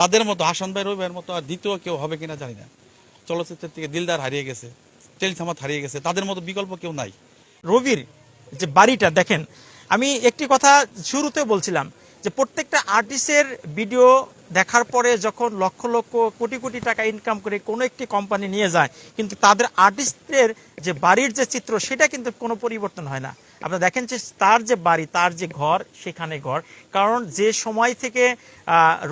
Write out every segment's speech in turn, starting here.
তাদের মতো, হাসান ভাই রবি মতো আর দ্বিতীয় কেউ হবে কিনা জানি না। চলচ্চিত্রের থেকে দিলদার হারিয়ে গেছে টেলিথামাত হারিয়ে গেছে, তাদের মতো বিকল্প কেউ নাই। রবির যে বাড়িটা, দেখেন, আমি একটি কথা শুরুতে বলছিলাম যে প্রত্যেকটা আর্টিস্টের ভিডিও দেখার পরে যখন লক্ষ লক্ষ কোটি কোটি টাকা ইনকাম করে কোনো একটি কোম্পানি নিয়ে যায়, কিন্তু তাদের আর্টিস্টের যে বাড়ির যে চিত্র সেটা কিন্তু কোনো পরিবর্তন হয় না। আপনারা দেখেন যে তার যে বাড়ি তার যে ঘর সেখানে ঘর। কারণ যে সময় থেকে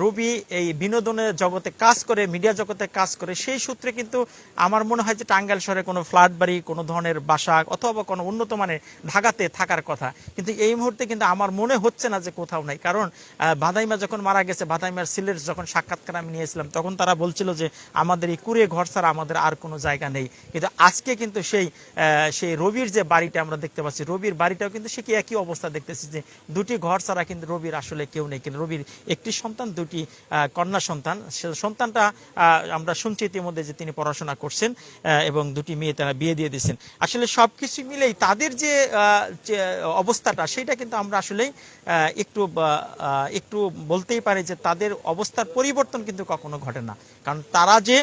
রবি এই বিনোদনের জগতে কাজ করে মিডিয়া জগতে কাজ করে সেই সূত্রে কিন্তু আমার মনে হয় যে টাঙ্গাইল শহরে কোনো ফ্ল্যাট বাড়ি কোনো ধরনের বাসা অথবা কোনো উন্নত মানের ঢাকাতে থাকার কথা। কিন্তু এই মুহূর্তে কিন্তু আমার মনে হচ্ছে না যে কোথাও নাই। কারণ আহ, ভাদাইমা যখন মারা গেছে বাদাইমার সিলের যখন সাক্ষাৎকার আমি নিয়েছিলাম তখন তারা বলছিল যে আমাদের এই কুড়ে ঘর ছাড়া আমাদের আর কোনো জায়গা নেই। কিন্তু আজকে কিন্তু সেই সেই রবির যে বাড়িটা আমরা দেখতে পাচ্ছি, রবির বাড়িটাও কিন্তু সে কি একই অবস্থা দেখতেছি যে দুটি ঘর ছাড়া কিন্তু রবির আসলে কেউ নেই। কিন্তু রবির একটি সন্তান, দুটি কন্যা সন্তান। সন্তানটা আমরা শুনছি ইতিমধ্যে যে তিনি পড়াশোনা করছেন এবং দুটি মেয়ে তারা বিয়ে দিয়ে দিয়েছেন। আসলে সবকিছু মিলেই তাদের যে অবস্থাটা, সেটা কিন্তু আমরা আসলে একটু একটু বলতেই পারি যে তাদের অবস্থার পরিবর্তন কিন্তু কখনো ঘটে না। কারণ তারা যে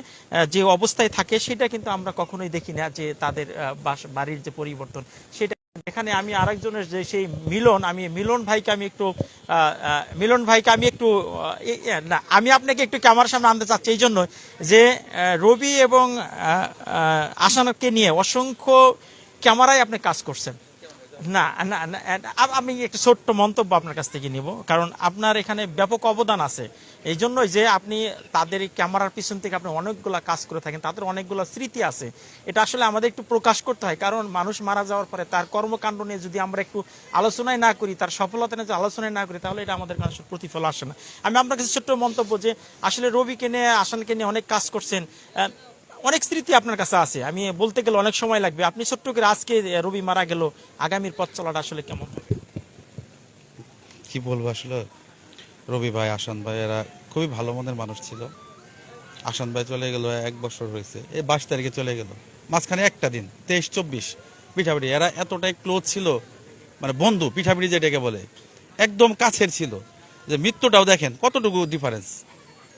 যে অবস্থায় থাকে, সেটা কিন্তু আমরা কখনোই দেখি না যে তাদের বাস- বাড়ির যে পরিবর্তন, সেটা এখানে আমি আরেকজনের যে সেই মিলন, আমি মিলন ভাইকে আমি একটু মিলন ভাইকে আমি একটু না, আমি আপনাকে একটু ক্যামেরার সামনে আনতে চাচ্ছি এই জন্য যে রবি এবং আসানকে নিয়ে অসংখ্য ক্যামেরায় আপনি কাজ করছেন। না না আমি একটু ছোট্ট মন্তব্য আপনার কাছ থেকে নিব। কারণ আপনার এখানে ব্যাপক অবদান আছে। এই জন্যই যে আপনি তাদের ক্যামেরার পিছন থেকে আপনি অনেকগুলা কাজ করে থাকেন, তাদের অনেকগুলো স্মৃতি আছে। এটা আসলে আমাদের একটু প্রকাশ করতে হয়। কারণ মানুষ মারা যাওয়ার পরে তার কর্মকাণ্ড নিয়ে যদি আমরা একটু আলোচনায় না করি, তার সফলতা নিয়ে যদি আলোচনায় না করি, তাহলে এটা আমাদের কাছে প্রতিফল আসে না। আমি আপনার কাছে ছোট্ট মন্তব্য যে, আসলে রবিকে নিয়ে আসানকে নিয়ে অনেক কাজ করছেন। অনেক স্মৃতি আপনার কাছে আছে। আমি বলতে গেলে অনেক সময় লাগবে। আপনি ছোট্ট করে আজকে রবি মারা গেল, আগামীর পথ চলাটা আসলে কেমন? কি বলব আসলে? রবি ভাই আসান ভাই, এরা খুবই ভালো মনের মানুষ ছিল। আসান ভাই চলে গেল, এক বছর হয়েছে। এই বাইশ তারিখে চলে গেল। মাঝখানে একটা দিন, তেইশ, চব্বিশ। পিঠাপিঠি, এরা এতটাই ক্লোজ ছিল মানে বন্ধু, পিঠাপিঠি যেটাকে বলে, একদম কাছের ছিল। যে মৃত্যুটাও দেখেন কতটুকু ডিফারেন্স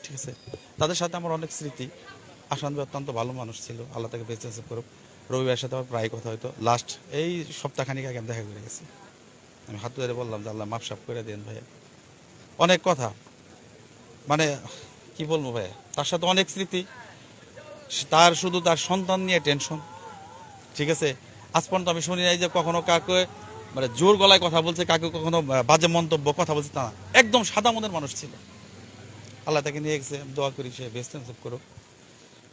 ঠিক আছে? তাদের সাথে আমার অনেক স্মৃতি। আসান অত্যন্ত ভালো মানুষ ছিল, আল্লাহ তাকে বেঁচে আছে করুক। রবিবার সাথে আমার প্রায় কথা হয়তো লাস্ট এই সপ্তাহখানিক আগে আমি দেখা করে গেছি। আমি হাত ধরে বললাম যে, আল্লাহ মাপ সাপ করে দেন ভাইয়া। অনেক কথা। মানে কি বলব ভাইয়া? তার সাথে অনেক স্মৃতি। তার শুধু তার সন্তান নিয়ে টেনশন ঠিক আছে? আজ পর্যন্ত আমি শুনি নাই যে কখনো কাকে মানে জোর গলায় কথা বলছে, কাকে কখনো বাজে মন্তব্য, কথা বলছে তা না। একদম সাদা মনের মানুষ ছিল। আল্লাহ তাকে নিয়ে গেছে, দোয়া করি সে বেস্ট করুক।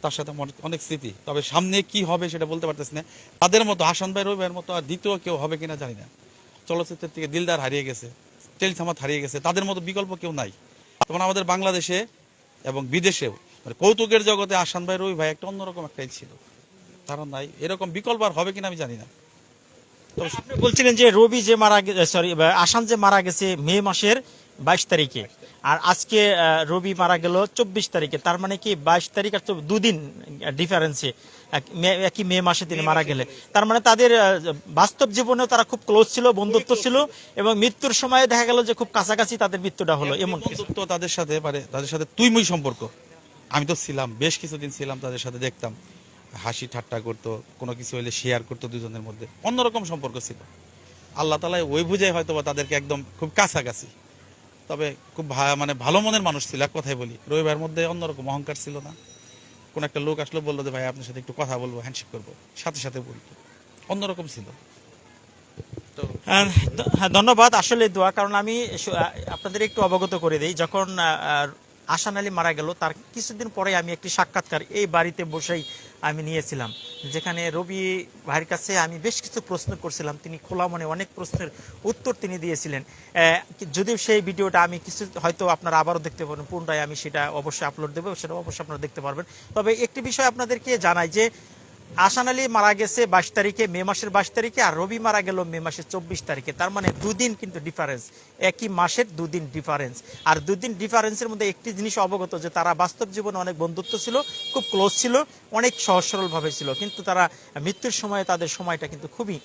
তার সাথে অনেক স্মৃতি। তবে সামনে কি হবে সেটা বলতে পারতেছি না। তাদের মতো হাসান ভাই রবি মতো আর দ্বিতীয় কেউ হবে কিনা জানি না। চলচ্চিত্রের থেকে দিলদার হারিয়ে গেছে টেলিথামাত হারিয়ে গেছে। তাদের মতো বিকল্প কেউ নাই। তখন আমাদের বাংলাদেশে এবং বিদেশেও মানে কৌতুকের জগতে আসান ভাই, রবি ভাই একটা অন্যরকম একটাই ছিল। তারা নাই। এরকম বিকল্প আর হবে কিনা আমি জানি না। বলছিলেন যে রবি যে মারা সরি আসান যে মারা গেছে মে মাসের বাইশ তারিখে। আর আজকে রবি মারা গেল চব্বিশ তারিখে। তার মানে কি বাইশ তারিখ আর দুদিন ডিফারেন্সে একই মে মাসে তিনি মারা গেলে তার মানে তাদের বাস্তব জীবনেও তারা খুব ক্লোজ ছিল বন্ধুত্ব ছিল। এবং মৃত্যুর সময় দেখা গেল যে খুব কাছাকাছি তাদের মৃত্যুটা হলো। এমন। বন্ধুত্ব তাদের সাথে মানে তাদের সাথে তুই মুই সম্পর্ক। আমি তো ছিলাম বেশ কিছুদিন ছিলাম তাদের সাথে দেখতাম। হাসি ঠাট্টা করতো কোনো কিছু হলে শেয়ার করতো দুজনের মধ্যে। অন্যরকম সম্পর্ক ছিল। আল্লাহ তালা ওই বুঝে হয়তো বা তাদেরকে একদম খুব কাছাকাছি। তবে খুব মানে ভালো মনের মানুষ ছিল এক কথাই বলি। রবিবার মধ্যে অন্যরকম অহংকার ছিল না। কোন একটা লোক আসলো বলল যে ভাই আপনার সাথে একটু কথা বলব হ্যান্ডশেক করব। সাথে সাথে বলতো। অন্যরকম ছিল। তো আহ, হ্যাঁ ধন্যবাদ। আসলে দোয়া কারণ আমি আপনাদের একটু অবগত করে দিই। যখন আসান আলী মারা গেল তার কিছুদিন পরে আমি একটি সাক্ষাৎকার এই বাড়িতে বসেই আমি নিয়েছিলাম। যেখানে রবি ভাইয়ের কাছে আমি বেশ কিছু প্রশ্ন করছিলাম। তিনি খোলা মনে অনেক প্রশ্নের উত্তর তিনি দিয়েছিলেন। যদিও সেই ভিডিওটা আমি কিছু হয়তো আপনারা আবারও দেখতে পারবেন, পুনরায় আমি সেটা অবশ্যই আপলোড দেবো, সেটা অবশ্যই আপনারা দেখতে পারবেন। তবে একটি বিষয় আপনাদেরকে জানাই যে আসান আলী মারা গেছে বাইশ তারিখে, মে মাসের বাইশ তারিখে, আর রবি মারা গেল মে মাসের চব্বিশ তারিখে। তার মানে দুদিন কিন্তু ডিফারেন্স একই মাসের দুদিন ডিফারেন্স আর দুদিন ডিফারেন্সের মধ্যে একটি জিনিস অবগত, যে তারা বাস্তব জীবনে অনেক বন্ধুত্ব ছিল, খুব ক্লোজ ছিল, অনেক সহজ সরল ভাবে ছিল, কিন্তু তারা মৃত্যুর সময়ে তাদের সময়টা কিন্তু খুবই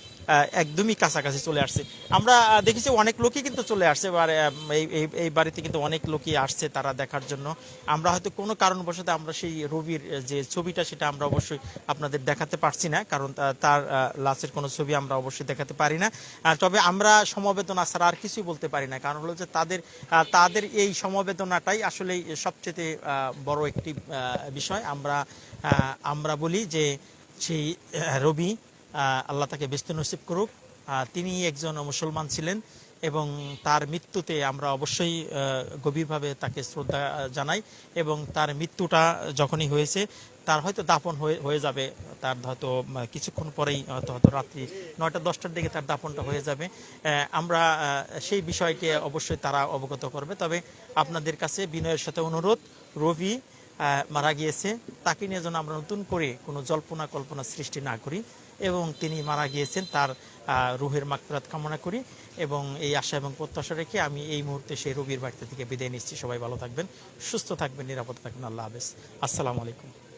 একদমই কাছাকাছি চলে আসছে। আমরা দেখেছি অনেক লোকই কিন্তু চলে আসছে এই বাড়িতে কিন্তু অনেক লোকই আসছে তারা দেখার জন্য। আমরা হয়তো কোনো কারণবশত আমরা সেই রবির যে ছবিটা, সেটা আমরা অবশ্যই আপনাদের দেখাতে পারছি না, কারণ তার লাশের কোনো ছবি আমরা অবশ্যই দেখাতে পারি না। তবে আমরা সমবেদনা ছাড়া আর কিছুই বলতে পারি না। কারণ হলো যে তাদের তাদের এই সমবেদনাটাই আসলে সবচেয়ে বড় একটি বিষয়। আমরা আমরা বলি যে সেই রবি আল্লাহ তাকে ব্যস্ত নসিব করুক তিনি একজন মুসলমান ছিলেন। এবং তার মৃত্যুতে আমরা অবশ্যই গভীরভাবে তাকে শ্রদ্ধা জানাই এবং তার মৃত্যুটা যখনই হয়েছে, তার হয়তো হয়ে হয়ে যাবে। তার হয়তো কিছুক্ষণ পরেই হয়তো হয়তো রাত্রি নয়টা, দশটার দিকে তার দাপনটা হয়ে যাবে। আমরা সেই বিষয়টি অবশ্যই তারা অবগত করবে। তবে আপনাদের কাছে বিনয়ের সাথে অনুরোধ, রবি মারা গিয়েছে, তাকে নিয়ে যেন আমরা নতুন করে কোনো জল্পনা কল্পনা সৃষ্টি না করি। এবং তিনি মারা গিয়েছেন তার রুহের মাকফিরাত কামনা করি এবং এই আশা এবং প্রত্যাশা রেখে আমি এই মুহূর্তে সেই রবির বাড়িতে থেকে বিদায় নিচ্ছি। সবাই ভালো থাকবেন, সুস্থ থাকবেন, নিরাপদ থাকবেন। আল্লাহ হাফেজ। আসসালামু আলাইকুম।